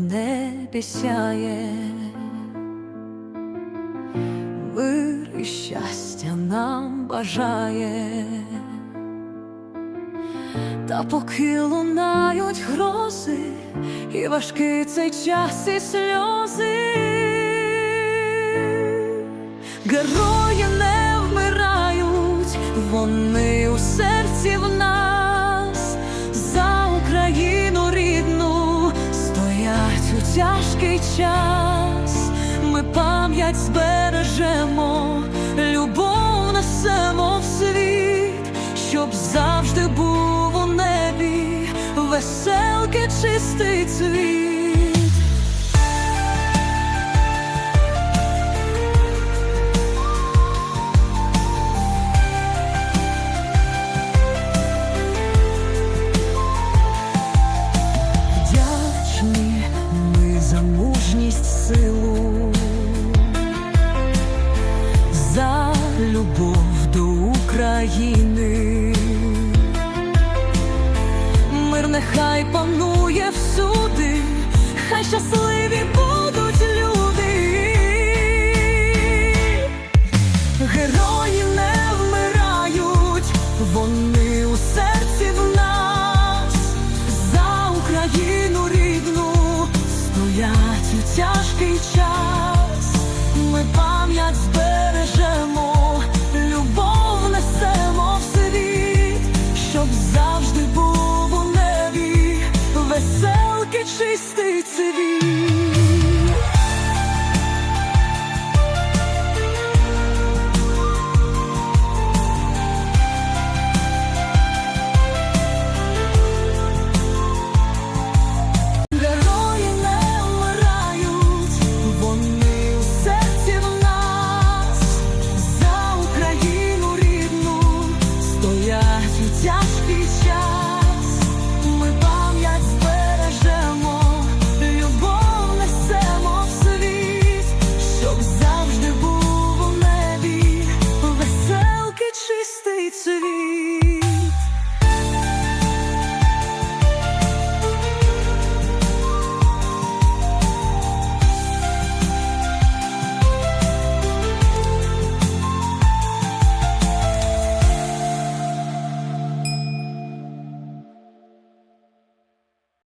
небі сяє, мир і щастя нам бажає, та поки лунають грози, і важкий цей час і сльози, герої не вмирають, вони у серці в тяжкий час. Ми пам'ять збережемо, любов несемо в світ, щоб завжди був у небі веселки чистий цвіт. Силу, за любов до України. Мир нехай панує всюди, хай щасливі тяжкий час, ми пам'ять збережемо, любов несемо в світ, щоб завжди був у небі, веселки чистий цивіль.